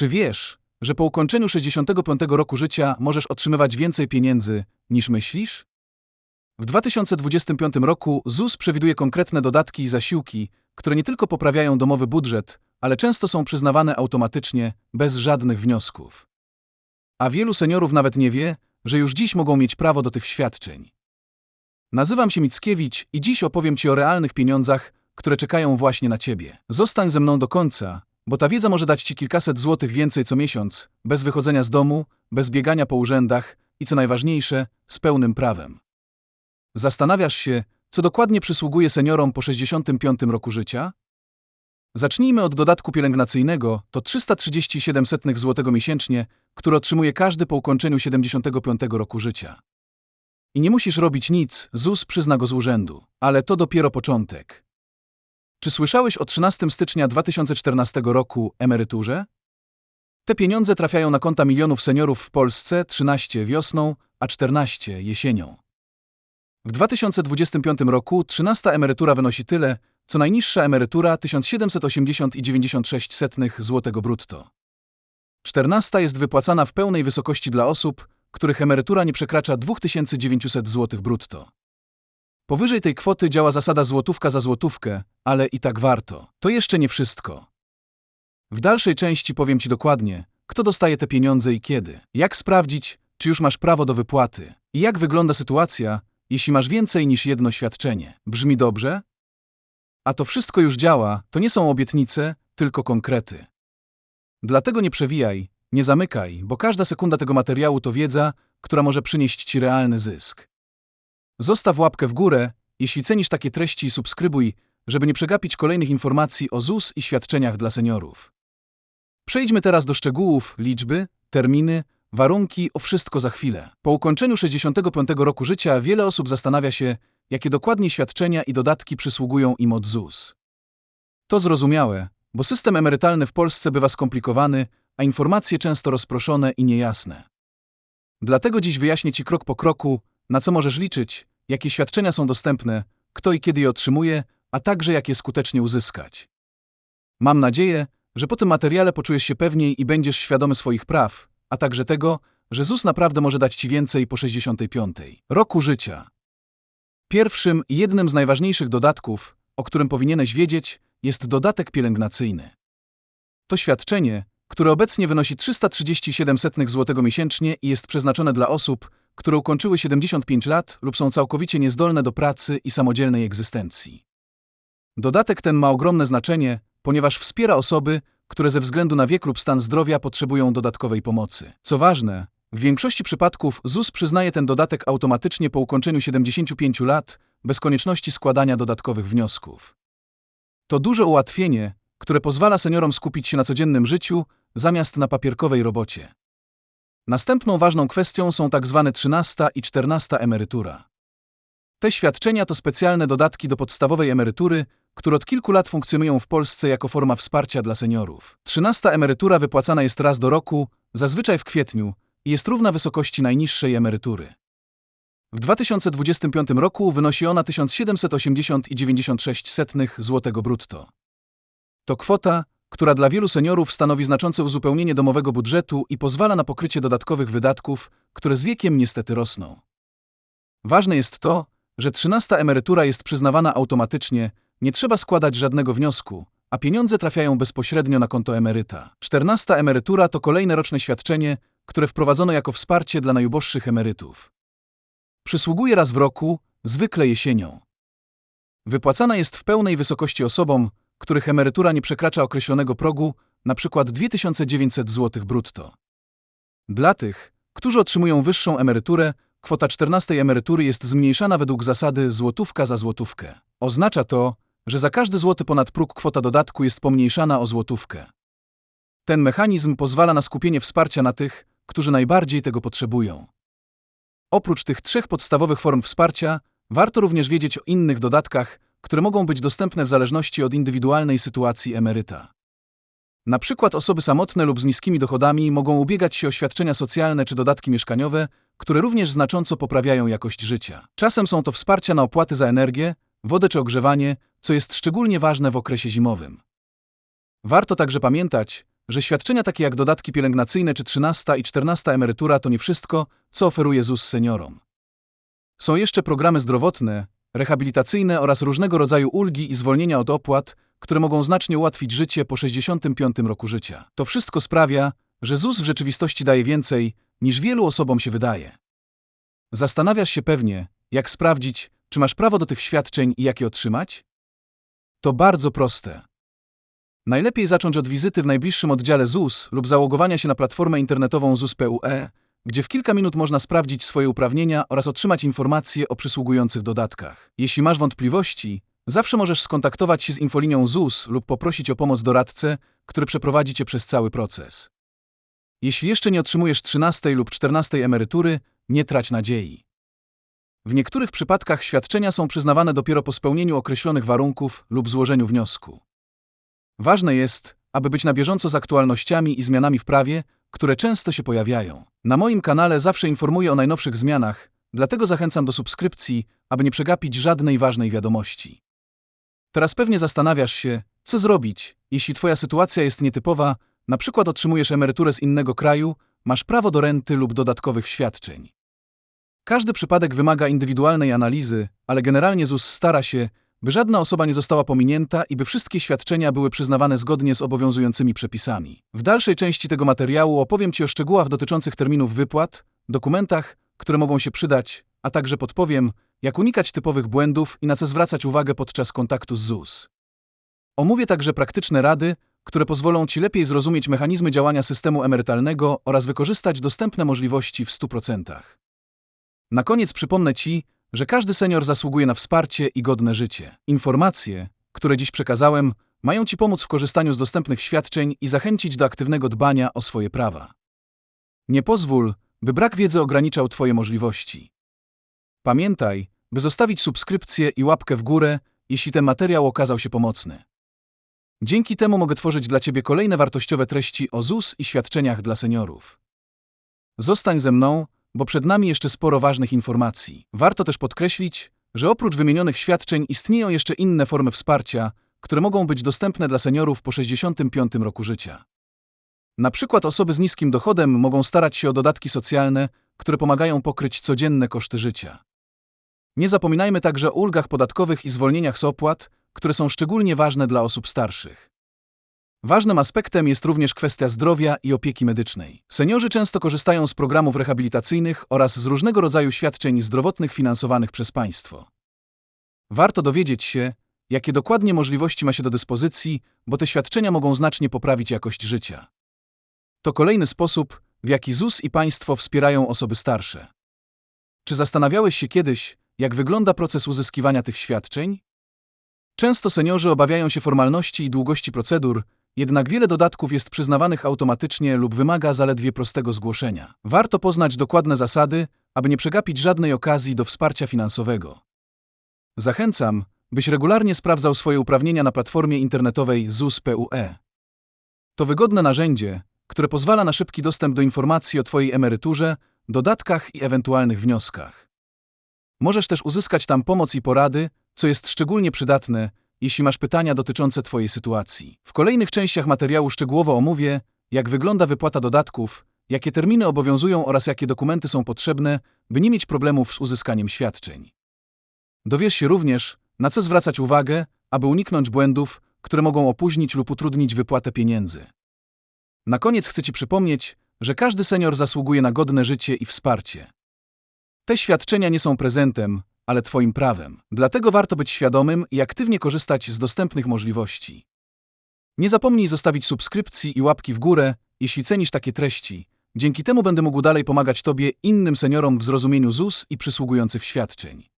Czy wiesz, że po ukończeniu 65 roku życia możesz otrzymywać więcej pieniędzy niż myślisz? W 2025 roku ZUS przewiduje konkretne dodatki i zasiłki, które nie tylko poprawiają domowy budżet, ale często są przyznawane automatycznie, bez żadnych wniosków. A wielu seniorów nawet nie wie, że już dziś mogą mieć prawo do tych świadczeń. Nazywam się Mickiewicz i dziś opowiem Ci o realnych pieniądzach, które czekają właśnie na Ciebie. Zostań ze mną do końca, bo ta wiedza może dać Ci kilkaset złotych więcej co miesiąc, bez wychodzenia z domu, bez biegania po urzędach i co najważniejsze, z pełnym prawem. Zastanawiasz się, co dokładnie przysługuje seniorom po 65 roku życia? Zacznijmy od dodatku pielęgnacyjnego, to 337 zł miesięcznie, który otrzymuje każdy po ukończeniu 75 roku życia. I nie musisz robić nic, ZUS przyzna go z urzędu, ale to dopiero początek. Czy słyszałeś o 13 stycznia 2014 roku emeryturze? Te pieniądze trafiają na konta milionów seniorów w Polsce 13 wiosną, a 14 jesienią. W 2025 roku 13 emerytura wynosi tyle, co najniższa emerytura 1780,96 zł brutto. 14 jest wypłacana w pełnej wysokości dla osób, których emerytura nie przekracza 2900 zł brutto. Powyżej tej kwoty działa zasada złotówka za złotówkę, ale i tak warto. To jeszcze nie wszystko. W dalszej części powiem Ci dokładnie, kto dostaje te pieniądze i kiedy. Jak sprawdzić, czy już masz prawo do wypłaty. I jak wygląda sytuacja, jeśli masz więcej niż jedno świadczenie. Brzmi dobrze? A to wszystko już działa, to nie są obietnice, tylko konkrety. Dlatego nie przewijaj, nie zamykaj, bo każda sekunda tego materiału to wiedza, która może przynieść Ci realny zysk. Zostaw łapkę w górę, jeśli cenisz takie treści i subskrybuj, żeby nie przegapić kolejnych informacji o ZUS i świadczeniach dla seniorów. Przejdźmy teraz do szczegółów, liczby, terminy, warunki, o wszystko za chwilę. Po ukończeniu 65 roku życia wiele osób zastanawia się, jakie dokładnie świadczenia i dodatki przysługują im od ZUS. To zrozumiałe, bo system emerytalny w Polsce bywa skomplikowany, a informacje często rozproszone i niejasne. Dlatego dziś wyjaśnię Ci krok po kroku, na co możesz liczyć, jakie świadczenia są dostępne, kto i kiedy je otrzymuje, a także jak je skutecznie uzyskać. Mam nadzieję, że po tym materiale poczujesz się pewniej i będziesz świadomy swoich praw, a także tego, że ZUS naprawdę może dać Ci więcej po 65. roku życia. Pierwszym i jednym z najważniejszych dodatków, o którym powinieneś wiedzieć, jest dodatek pielęgnacyjny. To świadczenie, które obecnie wynosi 337 zł miesięcznie i jest przeznaczone dla osób, które ukończyły 75 lat lub są całkowicie niezdolne do pracy i samodzielnej egzystencji. Dodatek ten ma ogromne znaczenie, ponieważ wspiera osoby, które ze względu na wiek lub stan zdrowia potrzebują dodatkowej pomocy. Co ważne, w większości przypadków ZUS przyznaje ten dodatek automatycznie po ukończeniu 75 lat, bez konieczności składania dodatkowych wniosków. To duże ułatwienie, które pozwala seniorom skupić się na codziennym życiu zamiast na papierkowej robocie. Następną ważną kwestią są tak zwane 13 i 14 emerytura. Te świadczenia to specjalne dodatki do podstawowej emerytury, które od kilku lat funkcjonują w Polsce jako forma wsparcia dla seniorów. 13 emerytura wypłacana jest raz do roku, zazwyczaj w kwietniu, i jest równa wysokości najniższej emerytury. W 2025 roku wynosi ona 1780,96 zł brutto. To kwota, która dla wielu seniorów stanowi znaczące uzupełnienie domowego budżetu i pozwala na pokrycie dodatkowych wydatków, które z wiekiem niestety rosną. Ważne jest to, że 13 emerytura jest przyznawana automatycznie, nie trzeba składać żadnego wniosku, a pieniądze trafiają bezpośrednio na konto emeryta. 14 emerytura to kolejne roczne świadczenie, które wprowadzono jako wsparcie dla najuboższych emerytów. Przysługuje raz w roku, zwykle jesienią. Wypłacana jest w pełnej wysokości osobom, których emerytura nie przekracza określonego progu, np. 2900 zł brutto. Dla tych, którzy otrzymują wyższą emeryturę, kwota 14 emerytury jest zmniejszana według zasady złotówka za złotówkę. Oznacza to, że za każdy złoty ponad próg kwota dodatku jest pomniejszana o złotówkę. Ten mechanizm pozwala na skupienie wsparcia na tych, którzy najbardziej tego potrzebują. Oprócz tych trzech podstawowych form wsparcia, warto również wiedzieć o innych dodatkach, które mogą być dostępne w zależności od indywidualnej sytuacji emeryta. Na przykład osoby samotne lub z niskimi dochodami mogą ubiegać się o świadczenia socjalne czy dodatki mieszkaniowe, które również znacząco poprawiają jakość życia. Czasem są to wsparcia na opłaty za energię, wodę czy ogrzewanie, co jest szczególnie ważne w okresie zimowym. Warto także pamiętać, że świadczenia takie jak dodatki pielęgnacyjne czy 13 i 14 emerytura to nie wszystko, co oferuje ZUS seniorom. Są jeszcze programy zdrowotne, rehabilitacyjne oraz różnego rodzaju ulgi i zwolnienia od opłat, które mogą znacznie ułatwić życie po 65 roku życia. To wszystko sprawia, że ZUS w rzeczywistości daje więcej, niż wielu osobom się wydaje. Zastanawiasz się pewnie, jak sprawdzić, czy masz prawo do tych świadczeń i jak je otrzymać? To bardzo proste. Najlepiej zacząć od wizyty w najbliższym oddziale ZUS lub załogowania się na platformę internetową ZUS.pue, gdzie w kilka minut można sprawdzić swoje uprawnienia oraz otrzymać informacje o przysługujących dodatkach. Jeśli masz wątpliwości, zawsze możesz skontaktować się z infolinią ZUS lub poprosić o pomoc doradcę, który przeprowadzi cię przez cały proces. Jeśli jeszcze nie otrzymujesz 13 lub 14 emerytury, nie trać nadziei. W niektórych przypadkach świadczenia są przyznawane dopiero po spełnieniu określonych warunków lub złożeniu wniosku. Ważne jest, aby być na bieżąco z aktualnościami i zmianami w prawie, które często się pojawiają. Na moim kanale zawsze informuję o najnowszych zmianach, dlatego zachęcam do subskrypcji, aby nie przegapić żadnej ważnej wiadomości. Teraz pewnie zastanawiasz się, co zrobić, jeśli Twoja sytuacja jest nietypowa, na przykład otrzymujesz emeryturę z innego kraju, masz prawo do renty lub dodatkowych świadczeń. Każdy przypadek wymaga indywidualnej analizy, ale generalnie ZUS stara się, by żadna osoba nie została pominięta i by wszystkie świadczenia były przyznawane zgodnie z obowiązującymi przepisami. W dalszej części tego materiału opowiem Ci o szczegółach dotyczących terminów wypłat, dokumentach, które mogą się przydać, a także podpowiem, jak unikać typowych błędów i na co zwracać uwagę podczas kontaktu z ZUS. Omówię także praktyczne rady, które pozwolą Ci lepiej zrozumieć mechanizmy działania systemu emerytalnego oraz wykorzystać dostępne możliwości w 100%. Na koniec przypomnę Ci, że każdy senior zasługuje na wsparcie i godne życie. Informacje, które dziś przekazałem, mają Ci pomóc w korzystaniu z dostępnych świadczeń i zachęcić do aktywnego dbania o swoje prawa. Nie pozwól, by brak wiedzy ograniczał Twoje możliwości. Pamiętaj, by zostawić subskrypcję i łapkę w górę, jeśli ten materiał okazał się pomocny. Dzięki temu mogę tworzyć dla Ciebie kolejne wartościowe treści o ZUS i świadczeniach dla seniorów. Zostań ze mną, bo przed nami jeszcze sporo ważnych informacji. Warto też podkreślić, że oprócz wymienionych świadczeń istnieją jeszcze inne formy wsparcia, które mogą być dostępne dla seniorów po 65 roku życia. Na przykład osoby z niskim dochodem mogą starać się o dodatki socjalne, które pomagają pokryć codzienne koszty życia. Nie zapominajmy także o ulgach podatkowych i zwolnieniach z opłat, które są szczególnie ważne dla osób starszych. Ważnym aspektem jest również kwestia zdrowia i opieki medycznej. Seniorzy często korzystają z programów rehabilitacyjnych oraz z różnego rodzaju świadczeń zdrowotnych finansowanych przez państwo. Warto dowiedzieć się, jakie dokładnie możliwości ma się do dyspozycji, bo te świadczenia mogą znacznie poprawić jakość życia. To kolejny sposób, w jaki ZUS i państwo wspierają osoby starsze. Czy zastanawiałeś się kiedyś, jak wygląda proces uzyskiwania tych świadczeń? Często seniorzy obawiają się formalności i długości procedur, jednak wiele dodatków jest przyznawanych automatycznie lub wymaga zaledwie prostego zgłoszenia. Warto poznać dokładne zasady, aby nie przegapić żadnej okazji do wsparcia finansowego. Zachęcam, byś regularnie sprawdzał swoje uprawnienia na platformie internetowej ZUS.pue. To wygodne narzędzie, które pozwala na szybki dostęp do informacji o Twojej emeryturze, dodatkach i ewentualnych wnioskach. Możesz też uzyskać tam pomoc i porady, co jest szczególnie przydatne, jeśli masz pytania dotyczące Twojej sytuacji. W kolejnych częściach materiału szczegółowo omówię, jak wygląda wypłata dodatków, jakie terminy obowiązują oraz jakie dokumenty są potrzebne, by nie mieć problemów z uzyskaniem świadczeń. Dowiesz się również, na co zwracać uwagę, aby uniknąć błędów, które mogą opóźnić lub utrudnić wypłatę pieniędzy. Na koniec chcę Ci przypomnieć, że każdy senior zasługuje na godne życie i wsparcie. Te świadczenia nie są prezentem, ale Twoim prawem. Dlatego warto być świadomym i aktywnie korzystać z dostępnych możliwości. Nie zapomnij zostawić subskrypcji i łapki w górę, jeśli cenisz takie treści. Dzięki temu będę mógł dalej pomagać Tobie innym seniorom w zrozumieniu ZUS i przysługujących świadczeń.